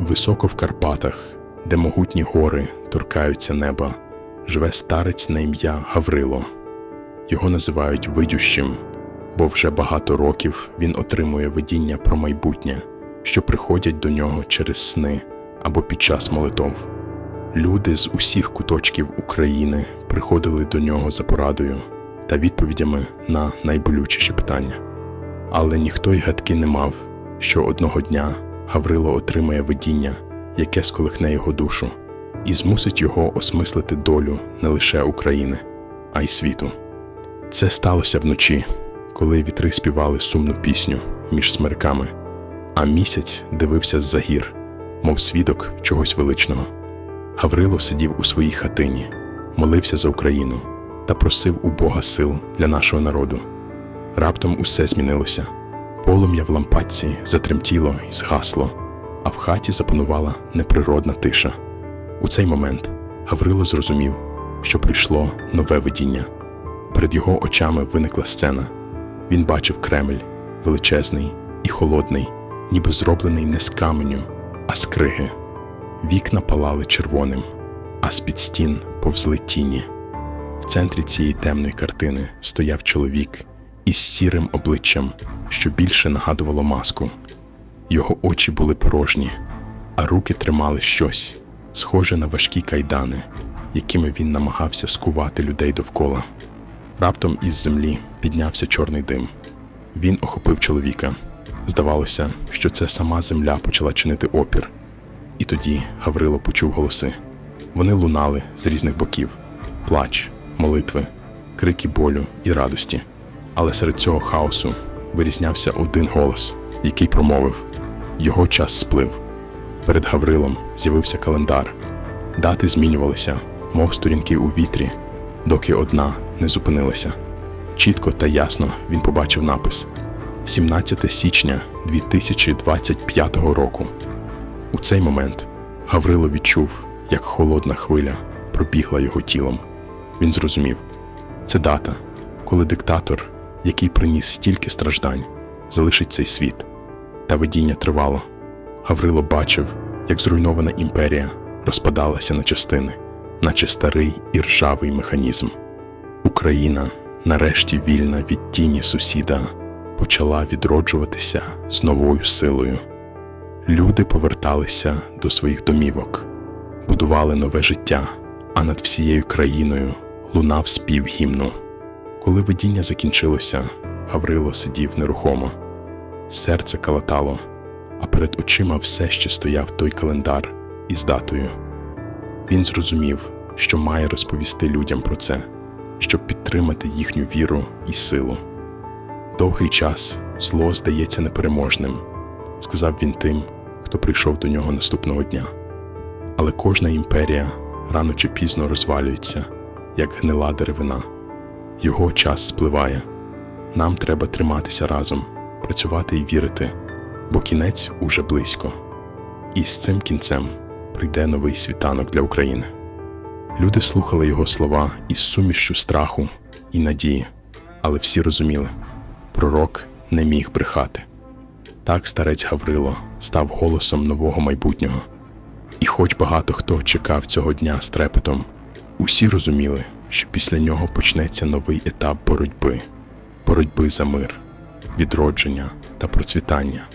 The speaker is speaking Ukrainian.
Високо в Карпатах, де могутні гори торкаються неба, живе старець на ім'я Гаврило. Його називають видющим, бо вже багато років він отримує видіння про майбутнє, що приходять до нього через сни або під час молитов. Люди з усіх куточків України приходили до нього за порадою та відповідями на найболючіші питання. Але ніхто й гадки не мав, що одного дня Гаврило отримає видіння, яке сколихне його душу, і змусить його осмислити долю не лише України, а й світу. Це сталося вночі, коли вітри співали сумну пісню між смерками, а місяць дивився з-за гір, мов свідок чогось величного. Гаврило сидів у своїй хатині, молився за Україну та просив у Бога сил для нашого народу. Раптом усе змінилося. Полум'я в лампадці затремтіло і згасло, а в хаті запанувала неприродна тиша. У цей момент Гаврило зрозумів, що прийшло нове видіння. Перед його очами виникла сцена. Він бачив Кремль, величезний і холодний, ніби зроблений не з каменю, а з криги. Вікна палали червоним, а з-під стін повзли тіні. В центрі цієї темної картини стояв чоловік із сірим обличчям, що більше нагадувало маску. Його очі були порожні, а руки тримали щось, схоже на важкі кайдани, якими він намагався скувати людей довкола. Раптом із землі піднявся чорний дим. Він охопив чоловіка. Здавалося, що це сама земля почала чинити опір. І тоді Гаврило почув голоси. Вони лунали з різних боків: плач, молитви, крики болю і радості. Але серед цього хаосу вирізнявся один голос, який промовив: його час сплив. Перед Гаврилом з'явився календар. Дати змінювалися, мов сторінки у вітрі, доки одна не зупинилася. Чітко та ясно він побачив напис: 17 січня 2025 року. У цей момент Гаврило відчув, як холодна хвиля пробігла його тілом. Він зрозумів, це дата, коли диктатор, який приніс стільки страждань, залишить цей світ. Та видіння тривало. Гаврило бачив, як зруйнована імперія розпадалася на частини, наче старий і ржавий механізм. Україна, нарешті вільна від тіні сусіда, почала відроджуватися з новою силою. Люди поверталися до своїх домівок, будували нове життя, а над всією країною лунав спів гімну. Коли видіння закінчилося, Гаврило сидів нерухомо, серце калатало, а перед очима все ще стояв той календар із датою. Він зрозумів, що має розповісти людям про це, щоб підтримати їхню віру і силу. Довгий час зло здається непереможним, сказав він тим, хто прийшов до нього наступного дня. Але кожна імперія рано чи пізно розвалюється, як гнила деревина. Його час спливає. Нам треба триматися разом, працювати і вірити, бо кінець уже близько. І з цим кінцем прийде новий світанок для України. Люди слухали його слова із сумішчю страху і надії, але всі розуміли, пророк не міг брехати. Так старець Гаврило став голосом нового майбутнього. І хоч багато хто чекав цього дня з трепетом, усі розуміли, що після нього почнеться новий етап боротьби, боротьби за мир, відродження та процвітання.